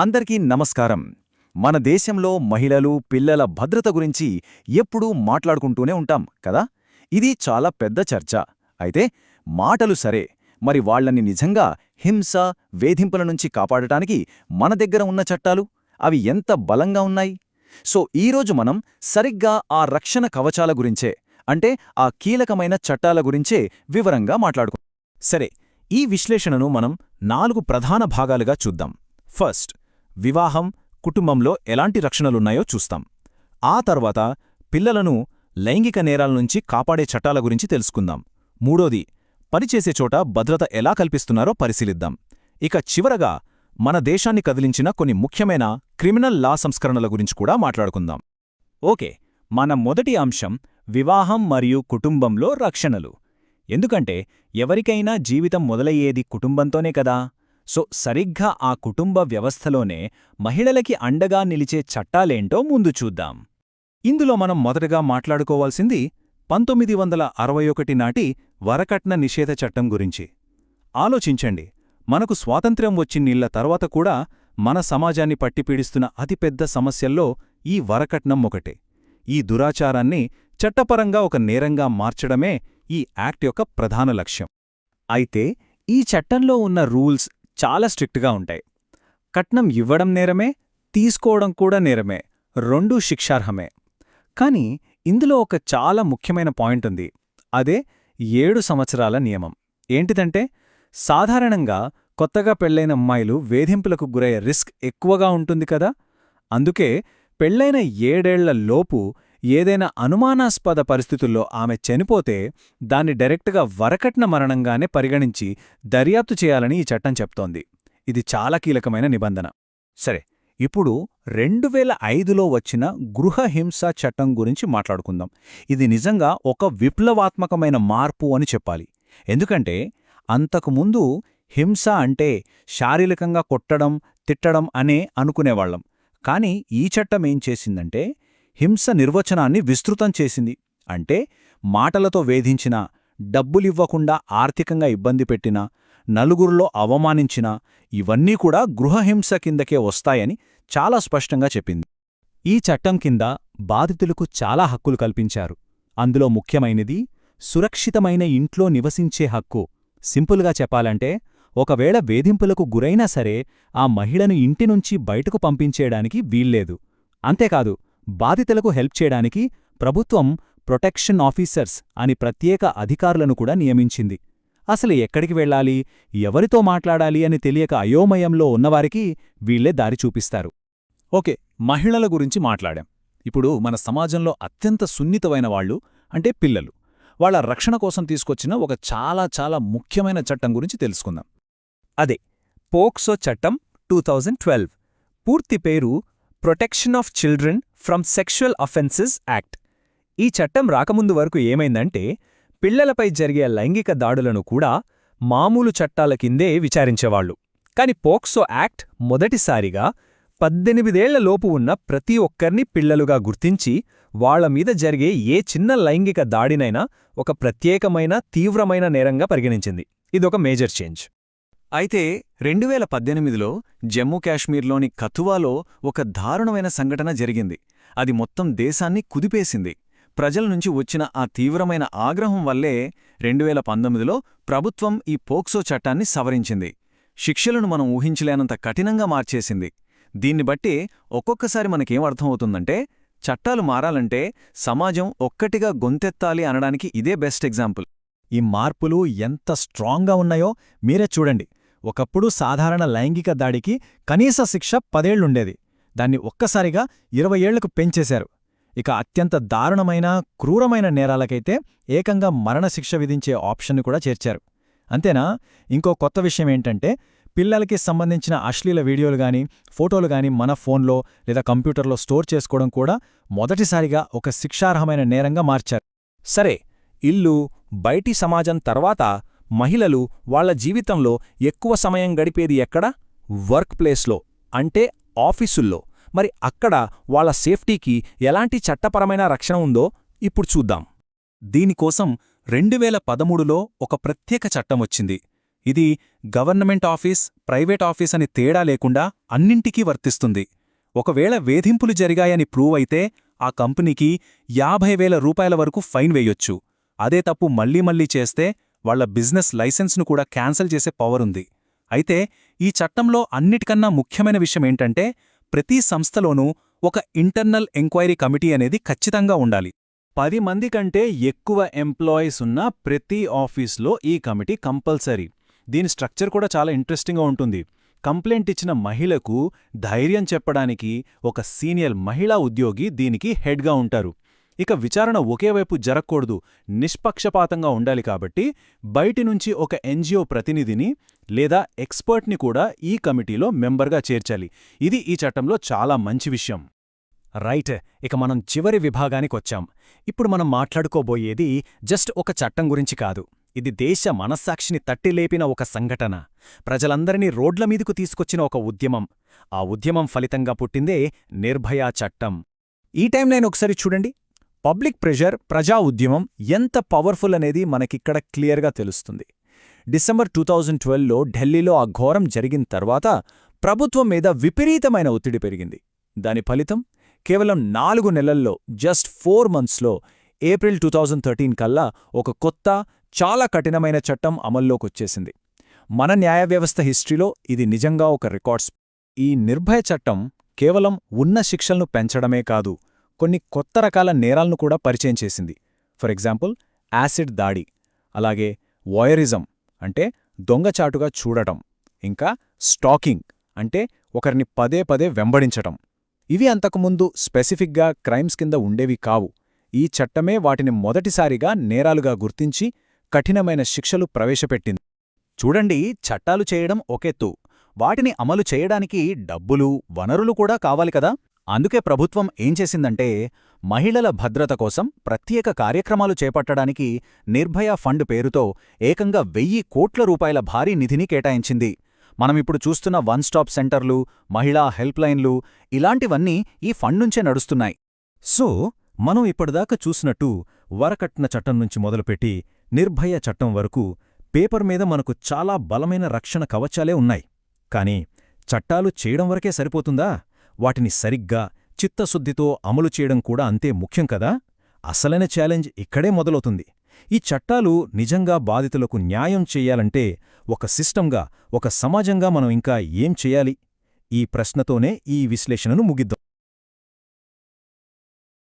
అందరికీ నమస్కారం. మన దేశంలో మహిళలు పిల్లల భద్రత గురించి ఎప్పుడూ మాట్లాడుకుంటూనే ఉంటాం కదా? ఇది చాలా పెద్ద చర్చ. అయితే మాటలు సరే మరి వాళ్ళని నిజంగా హింస వేధింపుల నుంచి కాపాడటానికి మన దగ్గర ఉన్న చట్టాలు? అవి ఎంత బలంగా ఉన్నాయి? సో ఈరోజు మనం సరిగ్గా ఆ రక్షణ కవచాల గురించే అంటే ఆ కీలకమైన చట్టాల గురించే వివరంగా మాట్లాడుకు సరే ఈ విశ్లేషణను మనం నాలుగు ప్రధాన భాగాలుగా చూద్దాం. ఫస్ట్ వివాహం కుటుంబంలో ఎలాంటి రక్షణలున్నాయో చూస్తాం. ఆ తర్వాత పిల్లలను లైంగిక నేరాల నుంచి కాపాడే చట్టాల గురించి తెలుసుకుందాం. మూడోది పనిచేసే చోట భద్రత ఎలా కల్పిస్తున్నారో పరిశీలిద్దాం. ఇక చివరగా మన దేశాన్ని కదిలించిన కొన్ని ముఖ్యమైన క్రిమినల్ లా సంస్కరణల గురించి కూడా మాట్లాడుకుందాం. ఓకే మన మొదటి అంశం వివాహం మరియు కుటుంబంలో రక్షణలు. ఎందుకంటే ఎవరికైనా జీవితం మొదలయ్యేది కుటుంబంతోనే కదా? సో సరిగ్గా ఆ కుటుంబ వ్యవస్థలోనే మహిళలకి అండగా నిలిచే చట్టాలేంటో ముందు చూద్దాం. ఇందులో మనం మొదటగా మాట్లాడుకోవాల్సింది పంతొమ్మిది వందల అరవై ఒకటి నాటి వరకట్న నిషేధ చట్టం గురించి. ఆలోచించండి మనకు స్వాతంత్ర్యం వచ్చిన్నిళ్ళ తర్వాత కూడా మన సమాజాన్ని పట్టిపీడిస్తున్న అతిపెద్ద సమస్యల్లో ఈ వరకట్నం ఒకటే. ఈ దురాచారాన్ని చట్టపరంగా ఒక నేరంగా మార్చడమే ఈ యాక్ట్ యొక్క ప్రధాన లక్ష్యం. అయితే ఈ చట్టంలో ఉన్న రూల్స్ చాలా స్ట్రిక్ట్గా ఉంటాయి. కట్నం ఇవ్వడం నేరమే తీసుకోవడం కూడా నేరమే రెండూ శిక్షార్హమే. కాని ఇందులో ఒక చాలా ముఖ్యమైన పాయింట్ ఉంది. అదే ఏడు సంవత్సరాల నియమం. ఏంటిదంటే సాధారణంగా కొత్తగా పెళ్ళైన అమ్మాయిలు వేధింపులకు గురయ్యే రిస్క్ ఎక్కువగా ఉంటుంది కదా! అందుకే పెళ్ళైన ఏడేళ్ళ లోపు ఏదైనా అనుమానాస్పద పరిస్థితుల్లో ఆమె చనిపోతే దాన్ని డైరెక్ట్గా వరకట్న మరణంగానే పరిగణించి దర్యాప్తు చేయాలని ఈ చట్టం చెప్తోంది. ఇది చాలా కీలకమైన నిబంధన. సరే ఇప్పుడు రెండు వేల ఐదులో వచ్చిన గృహహింస చట్టం గురించి మాట్లాడుకుందాం. ఇది నిజంగా ఒక విప్లవాత్మకమైన మార్పు అని చెప్పాలి. ఎందుకంటే అంతకుముందు హింస అంటే శారీరకంగా కొట్టడం తిట్టడం అనే అనుకునేవాళ్ళం కాని ఈ చట్టం ఏం చేసిందంటే హింస నిర్వచనాన్ని విస్తృతం చేసింది. అంటే మాటలతో వేధించినా డబ్బులివ్వకుండా ఆర్థికంగా ఇబ్బంది పెట్టినా నలుగురిలో అవమానించినా ఇవన్నీ కూడా గృహహింస కిందకే వస్తాయని చాలా స్పష్టంగా చెప్పింది. ఈ చట్టం కింద బాధితులకు చాలా హక్కులు కల్పించారు. అందులో ముఖ్యమైనది సురక్షితమైన ఇంట్లో నివసించే హక్కు. సింపుల్గా చెప్పాలంటే ఒకవేళ వేధింపులకు గురైనా సరే ఆ మహిళను ఇంటినుంచి బయటకు పంపించేయడానికి వీల్లేదు. అంతేకాదు బాధితులకు హెల్ప్ చేయడానికి ప్రభుత్వం ప్రొటెక్షన్ ఆఫీసర్స్ అని ప్రత్యేక అధికారులను కూడా నియమించింది. అసలు ఎక్కడికి వెళ్ళాలి? ఎవరితో మాట్లాడాలి అని తెలియక అయోమయంలో ఉన్నవారికి వీళ్ళే దారి చూపిస్తారు. ఓకే మహిళల గురించి మాట్లాడాం. ఇప్పుడు మన సమాజంలో అత్యంత సున్నితమైన వాళ్ళు అంటే పిల్లలు. వాళ్ళ రక్షణ కోసం తీసుకొచ్చిన ఒక చాలా చాలా ముఖ్యమైన చట్టం గురించి తెలుసుకుందాం. అదే పోక్సో చట్టం టూ పూర్తి పేరు protection of children from sexual offences act. ఈ చట్టం రాకముందు వరకు ఏమైందంటే పిల్లలపై జరిగే లైంగిక దాడులను కూడా మామూలు చట్టాల కిందే విచారించేవాళ్ళు కాని పోక్సో యాక్ట్ మొదటిసారిగా పద్దెనిమిదేళ్ళ లోపు ఉన్న ప్రతి ఒక్కర్ని పిల్లలుగా గుర్తించి వాళ్ళమీద జరిగే ఏ చిన్న లైంగిక దాడినైనా ఒక ప్రత్యేకమైన తీవ్రమైన నేరంగా పరిగణించింది. ఇదొక మేజర్ చేంజ్. అయితే రెండువేల పద్దెనిమిదిలో జమ్మూ కాశ్మీర్లోని కథువాలో ఒక దారుణమైన సంఘటన జరిగింది. అది మొత్తం దేశాన్ని కుదిపేసింది. ప్రజల నుంచి వచ్చిన ఆ తీవ్రమైన ఆగ్రహం వల్లే రెండువేల పంతొమ్మిదిలో ప్రభుత్వం ఈ పోక్సో చట్టాన్ని సవరించింది. శిక్షలను మనం ఊహించలేనంత కఠినంగా మార్చేసింది. దీన్ని బట్టి ఒక్కొక్కసారి మనకేం అర్థమవుతుందంటే చట్టాలు మారాలంటే సమాజం ఒక్కటిగా గొంతెత్తాలి అనడానికి ఇదే బెస్ట్ ఎగ్జాంపుల్. ఈ మార్పులు ఎంత స్ట్రాంగ్గా ఉన్నాయో మీరే చూడండి. ఒకప్పుడు సాధారణ లైంగిక దాడికి కనీస శిక్ష పదేళ్ళుండేది. దాన్ని ఒక్కసారిగా ఇరవై ఏళ్ళకు పెంచేశారు. ఇక అత్యంత దారుణమైన క్రూరమైన నేరాలకైతే ఏకంగా మరణశిక్ష విధించే ఆప్షన్ను కూడా చేర్చారు. అంతేనా? ఇంకో కొత్త విషయం ఏంటంటే పిల్లలకి సంబంధించిన అశ్లీల వీడియోలు గాని ఫోటోలు గాని మన ఫోన్లో లేదా కంప్యూటర్లో స్టోర్ చేసుకోవడం కూడా మొదటిసారిగా ఒక శిక్షార్హమైన నేరంగా మార్చారు. సరే ఇల్లు బయటి సమాజం తర్వాత మహిళలు వాళ్ళ జీవితంలో ఎక్కువ సమయం గడిపేది ఎక్కడ? వర్క్ ప్లేస్లో అంటే ఆఫీసుల్లో. మరి అక్కడ వాళ్ళ సేఫ్టీకి ఎలాంటి చట్టపరమైన రక్షణ ఉందో ఇప్పుడు చూద్దాం. దీనికోసం రెండువేల పదమూడులో ఒక ప్రత్యేక చట్టం వచ్చింది. ఇది గవర్నమెంట్ ఆఫీస్ ప్రైవేట్ ఆఫీస్ అని తేడా లేకుండా అన్నింటికీ వర్తిస్తుంది. ఒకవేళ వేధింపులు జరిగాయని ప్రూవ్ అయితే ఆ కంపెనీకి యాభై వేల రూపాయల వరకు ఫైన్ వేయొచ్చు. అదే తప్పు మళ్ళీ మళ్ళీ చేస్తే వాళ్ళ బిజినెస్ లైసెన్స్ను కూడా క్యాన్సిల్ చేసే పవరుంది అయితే ఈ చట్టంలో అన్నిటికన్నా ముఖ్యమైన విషయం ఏంటంటే ప్రతి సంస్థలోనూ ఒక ఇంటర్నల్ ఎంక్వైరీ కమిటీ అనేది ఖచ్చితంగా ఉండాలి. పది మంది కంటే ఎక్కువ ఎంప్లాయీస్ ఉన్న ప్రతి ఆఫీస్లో ఈ కమిటీ కంపల్సరీ. దీని స్ట్రక్చర్ కూడా చాలా ఇంట్రెస్టింగ్గా ఉంటుంది. కంప్లైంట్ ఇచ్చిన మహిళకు ధైర్యం చెప్పడానికి ఒక సీనియర్ మహిళా ఉద్యోగి దీనికి హెడ్గా ఉంటారు. ఇక విచారణ ఒకేవైపు జరగకూడదు నిష్పక్షపాతంగా ఉండాలి కాబట్టి బయటి నుంచి ఒక ఎన్జిఓ ప్రతినిధిని లేదా ఎక్స్పర్ట్ని కూడా ఈ కమిటీలో మెంబర్గా చేర్చాలి. ఇది ఈ చట్టంలో చాలా మంచి విషయం. రైట్ ఇక మనం చివరి విభాగానికొచ్చాం ఇప్పుడు మనం మాట్లాడుకోబోయేది జస్ట్ ఒక చట్టం గురించి కాదు. ఇది దేశ మనస్సాక్షిని తట్టిలేపిన ఒక సంఘటన. ప్రజలందరినీ రోడ్ల మీదకు తీసుకొచ్చిన ఒక ఉద్యమం. ఆ ఉద్యమం ఫలితంగా పుట్టిందే నిర్భయా చట్టం. ఈ టైంలైన్ ఒకసారి చూడండి. పబ్లిక్ ప్రెషర్ ప్రజా ఉద్యమం ఎంత పవర్ఫుల్ అనేది మనకిక్కడ క్లియర్గా తెలుస్తుంది. డిసెంబర్ టూ థౌజండ్ ట్వెల్వ్లో ఢిల్లీలో ఆ ఘోరం జరిగిన తర్వాత ప్రభుత్వం మీద విపరీతమైన ఒత్తిడి పెరిగింది. దాని ఫలితం కేవలం నాలుగు నెలల్లో జస్ట్ ఫోర్ మంత్స్లో ఏప్రిల్ టూ థౌజండ్ థర్టీన్ కల్లా ఒక కొత్త చాలా కఠినమైన చట్టం అమల్లోకొచ్చేసింది. మన న్యాయ వ్యవస్థ హిస్టరీలో ఇది నిజంగా ఒక రికార్డ్స్. ఈ నిర్భయ చట్టం కేవలం ఉన్న శిక్షలను పెంచడమే కాదు కొన్ని కొత్త రకాల నేరాలను కూడా పరిచయం చేసింది. ఫర్ ఎగ్జాంపుల్ యాసిడ్ దాడి అలాగే వాయరిజం అంటే దొంగచాటుగా చూడటం ఇంకా స్టాకింగ్ అంటే ఒకరిని పదే పదే వెంబడించటం. ఇవి అంతకుముందు స్పెసిఫిక్గా క్రైమ్స్ కింద ఉండేవి కావు. ఈ చట్టమే వాటిని మొదటిసారిగా నేరాలుగా గుర్తించి కఠినమైన శిక్షలు ప్రవేశపెట్టింది. చూడండి చట్టాలు చేయడం ఒకెత్తు. వాటిని అమలు చేయడానికి డబ్బులు వనరులు కూడా కావాలి కదా? అందుకే ప్రభుత్వం ఏం చేసిందంటే మహిళల భద్రత కోసం ప్రత్యేక కార్యక్రమాలు చేపట్టడానికి నిర్భయ ఫండ్ పేరుతో ఏకంగా వెయ్యి కోట్ల రూపాయల భారీ నిధిని కేటాయించింది. మనమిప్పుడు చూస్తున్న వన్ స్టాప్ సెంటర్లు మహిళా హెల్ప్లైన్లు ఇలాంటివన్నీ ఈ ఫండ్ నుంచే నడుస్తున్నాయి. సో మనం ఇప్పటిదాకా చూసినట్టు వరకట్న చట్టం నుంచి మొదలుపెట్టి నిర్భయ చట్టం వరకు పేపర్ మీద మనకు చాలా బలమైన రక్షణ కవచాలే ఉన్నాయి. కానీ చట్టాలు చేయడం వరకే సరిపోతుందా? వాటిని సరిగ్గా చిత్తశుద్ధితో అమలు చేయడం కూడా అంతే ముఖ్యం కదా? అసలైన ఛాలెంజ్ ఇక్కడే మొదలవుతుంది. ఈ చట్టాలు నిజంగా బాధితులకు న్యాయం చెయ్యాలంటే ఒక సిస్టంగా ఒక సమాజంగా మనం ఇంకా ఏం చెయ్యాలి ఈ ప్రశ్నతోనే ఈ విశ్లేషణను ముగిద్దాం.